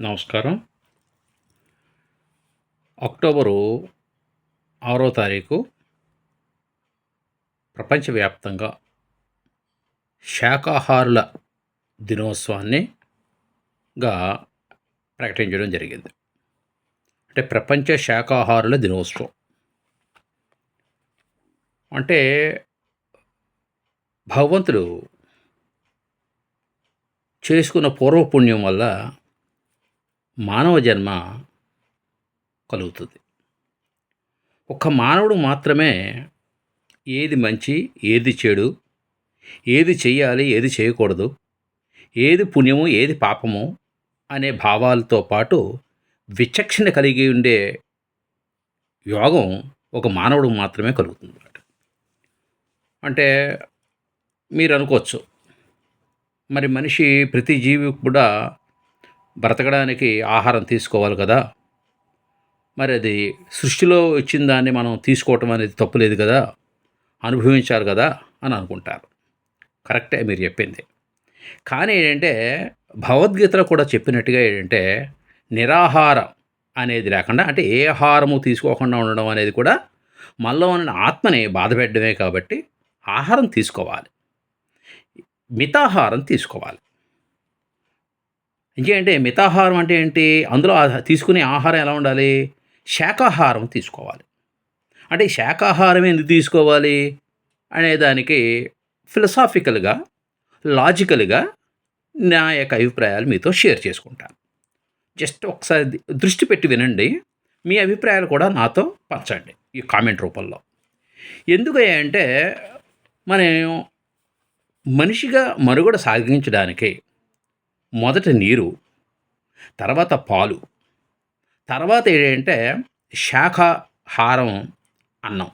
నమస్కారం. అక్టోబరు ఆరో తారీఖు ప్రపంచవ్యాప్తంగా శాకాహారుల దినోత్సవాన్నిగా ప్రకటించడం జరిగింది. అంటే ప్రపంచ శాకాహారుల దినోత్సవం. అంటే భగవంతుడు చేసుకున్న పూర్వపుణ్యం వల్ల మానవ జన్మ కలుగుతుంది. ఒక మానవుడు మాత్రమే ఏది మంచి ఏది చెడు ఏది చేయాలి ఏది చేయకూడదు ఏది పుణ్యము ఏది పాపము అనే భావాలతో పాటు విచక్షణ కలిగి ఉండే యోగం ఒక మానవుడు మాత్రమే కలుగుతుంది అంటే మీరు అనుకోవచ్చు మరి మనిషి ప్రతి జీవి కూడా బ్రతకడానికి ఆహారం తీసుకోవాలి కదా. మరి అది సృష్టిలో వచ్చిన దాన్ని మనం తీసుకోవటం అనేది తప్పులేదు కదా. అనుభవించాలి కదా అని అనుకుంటారు. కరెక్టే మీరు చెప్పింది. కానీ ఏంటంటే భగవద్గీతలో కూడా చెప్పినట్టుగా ఏంటంటే నిరాహారం అనేది లేకుండా అంటే ఏ ఆహారము తీసుకోకుండా ఉండడం అనేది కూడా మనలో ఉన్న ఆత్మని బాధపెట్టడమే కాబట్టి ఆహారం తీసుకోవాలి. మితాహారం తీసుకోవాలి. ఇంకేంటే మితాహారం అంటే ఏంటి? అందులో తీసుకునే ఆహారం ఎలా ఉండాలి? శాకాహారం తీసుకోవాలి. అంటే శాకాహారం ఎందుకు తీసుకోవాలి? అనే దానికి ఫిలసాఫికల్గా లాజికల్గా నా యొక్క అభిప్రాయాలు మీతో షేర్ చేసుకుంటాను జస్ట్ ఒకసారి దృష్టి పెట్టి వినండి. మీ అభిప్రాయాలు కూడా నాతో పంచండి ఈ కామెంట్ రూపంలో. ఎందుకు అంటే మనం మనిషిగా మనుగడ సాగించడానికి మొదట నీరు తర్వాత పాలు. తర్వాత ఏంటంటే శాఖాహారం అన్నం.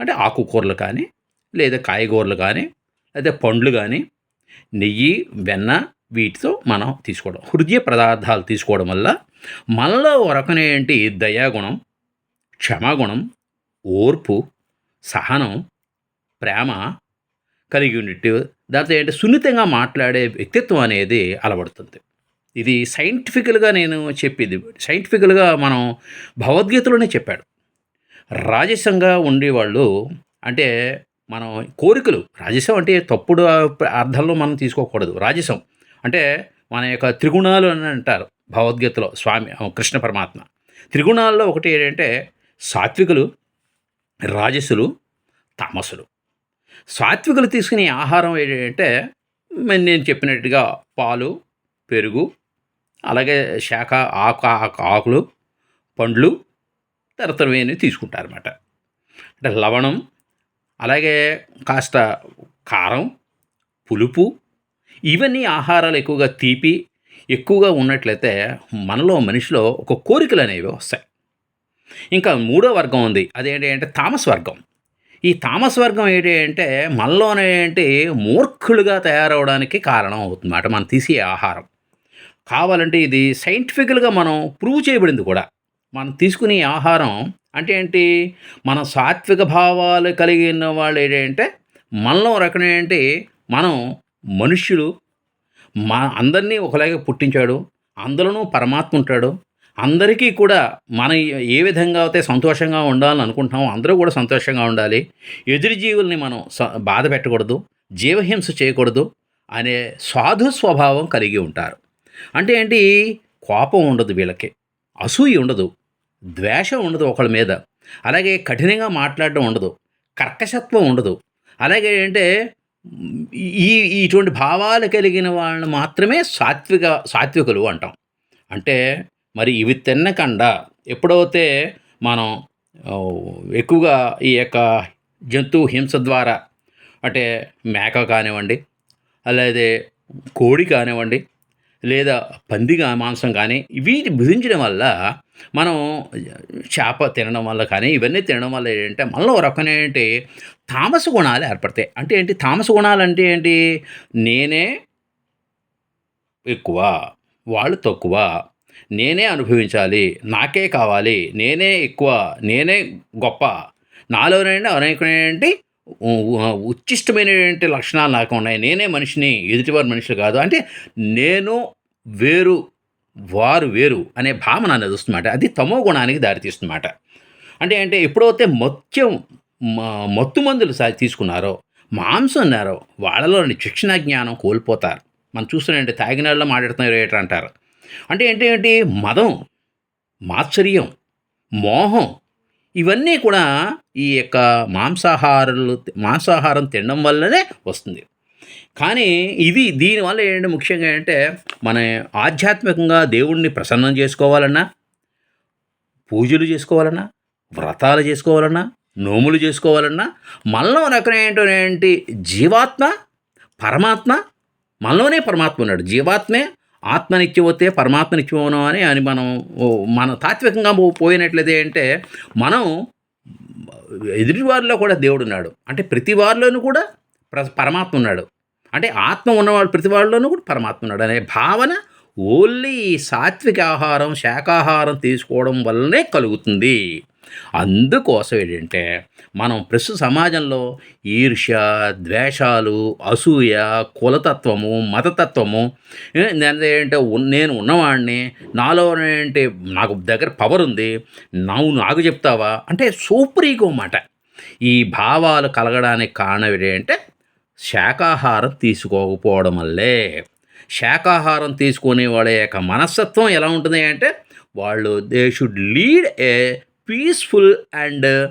అంటే ఆకుకూరలు కానీ లేదా కాయగూరలు కానీ లేదా పండ్లు కానీ నెయ్యి వెన్న వీటితో మనం తీసుకోవడం. హృదయ పదార్థాలు తీసుకోవడం వల్ల మనలో ఒక ఏంటి? దయాగుణం క్షమాగుణం ఓర్పు సహనం ప్రేమ కలిగి ఉండేట్టు దాంతో ఏంటి? సున్నితంగా మాట్లాడే వ్యక్తిత్వం అనేది అలవడుతుంది. ఇది సైంటిఫికల్గా నేను చెప్పింది సైంటిఫికల్గా మనం భగవద్గీతలోనే చెప్పాడు. రాజసంగా ఉండేవాళ్ళు అంటే మనం కోరికలు రాజసం అంటే తప్పుడు అర్థంలో మనం తీసుకోకూడదు. రాజసం అంటే మన యొక్క త్రిగుణాలు అని అంటారు భగవద్గీతలో స్వామి కృష్ణ పరమాత్మ. త్రిగుణాల్లో ఒకటి ఏంటంటే సాత్వికులు రాజసులు తామసులు. సాత్వికులు తీసుకునే ఆహారం ఏంటంటే నేను చెప్పినట్టుగా పాలు పెరుగు అలాగే శాఖ ఆకు ఆకు- ఆకులు పండ్లు తరతరమైనవి తీసుకుంటారన్నమాట. అంటే లవణం అలాగే కాస్త కారం పులుపు ఇవన్నీ ఆహారాలు ఎక్కువగా తీపి ఎక్కువగా ఉన్నట్లయితే మనలో మనిషిలో ఒక కోరికలు అనేవి వస్తాయి. ఇంకా మూడో వర్గం ఉంది. అదేంటి అంటే తామస్ వర్గం. ఈ తామస్ వర్గం ఏంటి అంటే మనలోనే ఏంటి మూర్ఖులుగా తయారవడానికి కారణం అవుతుందన్నమాట మనం తీసే ఆహారం. కావాలంటే ఇది సైంటిఫికల్గా మనం ప్రూవ్ చేయబడింది కూడా. మనం తీసుకునే ఆహారం అంటే ఏంటి? మన సాత్విక భావాలు కలిగిన వాళ్ళు ఏంటంటే మనలో రకం ఏంటి? మనం మనుష్యులు మా అందరినీ ఒకలాగే పుట్టించాడు అందులోనూ పరమాత్మ ఉంటాడు అందరికీ కూడా మనం ఏ విధంగా అయితే సంతోషంగా ఉండాలని అనుకుంటున్నామో అందరూ కూడా సంతోషంగా ఉండాలి. ఎదురు జీవుల్ని మనం స- బాధ పెట్టకూడదు జీవహింస చేయకూడదు అనే సాధు స్వభావం కలిగి ఉంటారు. అంటే ఏంటి? కోపం ఉండదు వీళ్ళకి అసూయ ఉండదు ద్వేషం ఉండదు ఒకళ్ళ మీద. అలాగే కఠినంగా మాట్లాడడం ఉండదు కర్కశత్వం ఉండదు. అలాగే ఏంటంటే ఈ ఇటువంటి భావాలు కలిగిన వాళ్ళని మాత్రమే సాత్విక సాత్వికులు అంటాం. అంటే మరి ఇవి తినకుండా ఎప్పుడైతే మనం ఎక్కువగా ఈ యొక్క జంతు హింస ద్వారా అంటే మేక కానివ్వండి అలాగే కోడి కానివ్వండి లేదా పందిగా మాంసం కానీ ఇవి భుజించడం వల్ల మనం చేప తినడం వల్ల కానీ ఇవన్నీ తినడం వల్ల ఏంటంటే మనలో ఒక రకమైన ఏంటి తామస గుణాలు ఏర్పడతాయి. అంటే ఏంటి తామస గుణాలు అంటే ఏంటి నేనే ఎక్కువ వాళ్ళు తక్కువ నేనే అనుభవించాలి నాకే కావాలి నేనే ఎక్కువ నేనే గొప్ప. నాలోనండి అనేకమైనటువంటి ఉచ్చిష్టమైనటువంటి లక్షణాలు నాకు ఉన్నాయి. నేనే మనిషిని ఎదుటివారి మనుషులు కాదు. అంటే నేను వేరు వారు వేరు అనే భావన అనేది వస్తుందన్నమాట. అది తమో గుణానికి దారితీస్తుందన్నమాట. అంటే అంటే ఎప్పుడైతే మత్యం మ- మత్తు మందులు సా తీసుకున్నారో మాంసం ఉన్నారో వాళ్ళలోని శిక్షణ జ్ఞానం కోల్పోతారు. మనం చూస్తున్నాంటే తాగిన వాళ్ళు మాట్లాడుతున్నారు ఏంటంటారు. అంటే ఏంటి ఏంటి మదం మాత్సర్యం మోహం ఇవన్నీ కూడా ఈ యొక్క మాంసాహారాలు మాంసాహారం తినడం వల్లనే వస్తుంది. కానీ ఇది దీనివల్ల ఏంటి ముఖ్యంగా ఏంటంటే మన ఆధ్యాత్మికంగా దేవుణ్ణి ప్రసన్నం చేసుకోవాలన్నా పూజలు చేసుకోవాలన్నా వ్రతాలు చేసుకోవాలన్నా నోములు చేసుకోవాలన్నా మనలో రకం ఏంటి? జీవాత్మ పరమాత్మ మనలోనే పరమాత్మ ఉన్నాడు. జీవాత్మే ఆత్మనిత్యవతే పరమాత్మనిత్యమోను అని అని మనం మన తాత్వికంగా పోయినట్లయితే అంటే మనం ఎదుటివారిలో కూడా దేవుడు ఉన్నాడు అంటే ప్రతి వారిలోనూ కూడా ప్ర- పరమాత్మ ఉన్నాడు అంటే ఆత్మ ఉన్నవాళ్ళు ప్రతి వాళ్ళలోనూ కూడా పరమాత్మ ఉన్నాడు అనే భావన ఓన్లీ సాత్విక ఆహారం శాకాహారం తీసుకోవడం వల్లనే కలుగుతుంది. అందుకోసం ఏంటంటే మనం ప్రస్తుత సమాజంలో ఈర్ష్య ద్వేషాలు అసూయ కులతత్వము మతతత్వము ఏంటంటే నేను ఉన్నవాడిని నాలో ఏంటి నాకు దగ్గర పవర్ ఉంది నువ్వు నాకు చెప్తావా? అంటే సూపర్ ఈగో మాట. ఈ భావాలు కలగడానికి కారణం ఏంటంటే శాకాహారం తీసుకోకపోవడం వల్లే. శాకాహారం తీసుకునే వాళ్ళ యొక్క మనస్తత్వం ఎలా ఉంటుంది అంటే వాళ్ళు they should lead a peaceful and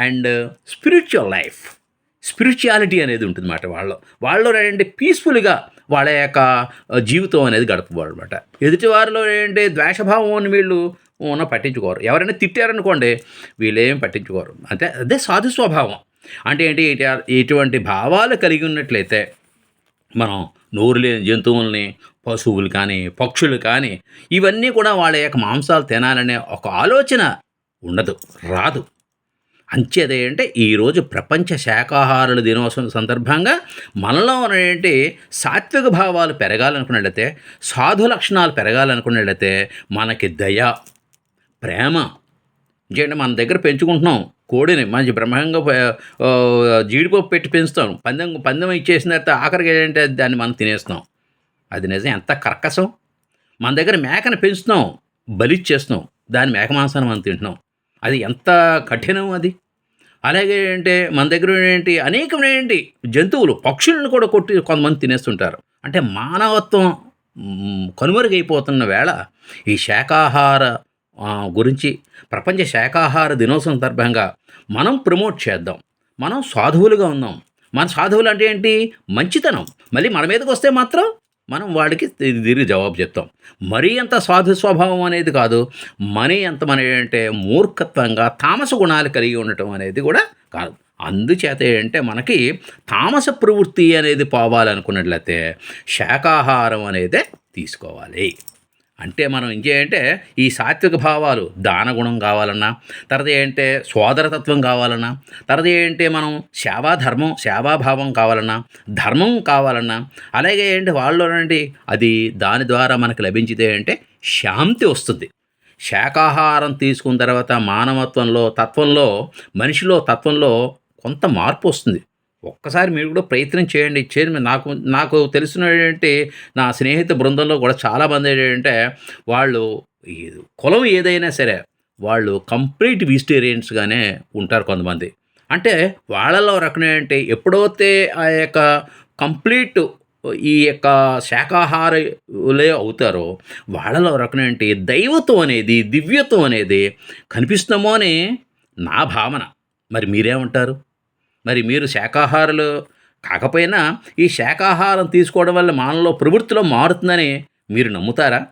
and spiritual life spirituality అనేది ఉంటుంది అన్నమాట వాళ్ళు వాళ్ళు ఏంటంటే పీస్ఫుల్గా వాళ్ళ యొక్క జీవితం అనేది గడపవాడు అనమాట ఎదుటి వారిలో ఏంటంటే ద్వేషభావం అని వీళ్ళు ఉన్న పట్టించుకోరు. ఎవరైనా తిట్టారనుకోండి వీళ్ళు ఏం పట్టించుకోరు. అంటే అదే సాధు స్వభావం. అంటే ఏంటి ఇటువంటి భావాలు కలిగి ఉన్నట్లయితే మనం నోరు లేని జంతువుల్ని పశువులు కానీ పక్షులు కానీ ఇవన్నీ కూడా వాళ్ళ యొక్క మాంసాలు తినాలనే ఒక ఆలోచన ఉండదు రాదు. అంచేదే అంటే ఈరోజు ప్రపంచ శాకాహారుల దినోత్సవం సందర్భంగా మనలో ఉన్నటువంటి సాత్విక భావాలు పెరగాలనుకున్నట్లయితే సాధు లక్షణాలు పెరగాలనుకున్నట్లయితే మనకి దయ ప్రేమ ఎందుకంటే మన దగ్గర పెంచుకుంటున్నాం కోడిని మంచి బ్రహ్మంగా జీడిపప్పు పెట్టి పెంచుతాం పందెం పందెం ఇచ్చేసిన తర్వాత ఆఖరికి ఏంటంటే దాన్ని మనం తినేస్తున్నాం అది నిజం ఎంత కర్కసం మన దగ్గర మేకను పెంచుతాం బలిచ్చేస్తున్నాం దాని మేక మాంసాన్ని మనం తింటున్నాం. అది ఎంత కఠినం అది? అలాగే ఏంటి మన దగ్గర ఏంటి అనేకమైన జంతువులు పక్షులను కూడా కొట్టి కొంతమంది తినేస్తుంటారు. అంటే మానవత్వం కనుమరుగైపోతున్న వేళ ఈ శాకాహార గురించి ప్రపంచ శాకాహార దినోత్సవం సందర్భంగా మనం ప్రమోట్ చేద్దాం. మనం సాధువులుగా ఉందాం మన సాధువులు అంటే ఏంటి? మంచితనం. మళ్ళీ మన మీదకి వస్తే మాత్రం మనం వాడికి తిరిగి జవాబు చెప్తాం. మరీ అంత సాధు స్వభావం అనేది కాదు. మనీ ఎంత మన ఏంటంటే మూర్ఖత్వంగా తామస గుణాలు కలిగి ఉండటం అనేది కూడా కాదు. అందుచేత ఏంటంటే మనకి తామస ప్రవృత్తి అనేది పోవాలనుకున్నట్లయితే శాకాహారం అనేదే తీసుకోవాలి. అంటే మనం ఇంకేంటే ఈ సాత్విక భావాలు దానగుణం కావాలన్నా తర్వాత ఏంటంటే సోదరతత్వం కావాలన్నా తర్వాత ఏంటంటే మనం సేవాధర్మం సేవాభావం కావాలన్నా ధర్మం కావాలన్నా అలాగే ఏంటి వాళ్ళు ఏంటి అది దాని ద్వారా మనకు లభించితే అంటే శాంతి వస్తుంది. శాకాహారం తీసుకున్న తర్వాత మానవత్వంలో తత్వంలో మనిషిలో తత్వంలో కొంత మార్పు వస్తుంది. ఒక్కసారి మీరు కూడా ప్రయత్నం చేయండి. చేయండి నాకు నాకు తెలిసిన ఏంటంటే నా స్నేహిత బృందంలో కూడా చాలామంది ఏంటంటే వాళ్ళు కులం ఏదైనా సరే వాళ్ళు కంప్లీట్ వెజిటేరియన్స్గానే ఉంటారు కొంతమంది. అంటే వాళ్ళలో రకం ఏంటంటే ఎప్పుడైతే ఆ యొక్క కంప్లీట్ ఈ యొక్క శాకాహారులే అవుతారో వాళ్ళలో రకం ఏంటి? దైవత్వం అనేది దివ్యత్వం అనేది కనిపిస్తామో అని నా భావన. మరి మీరేమంటారు? మరి మీరు శాకాహారులు కాకపోయినా ఈ శాకాహారం తీసుకోవడం వల్ల మానలో ప్రవృత్తిలో మారుతుందని మీరు నమ్ముతారా?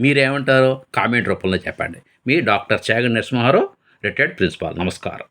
మీరేమంటారో కామెంట్ రూపంలో చెప్పండి. మీ doctor Chagan Narasimharao retired principal. నమస్కారం.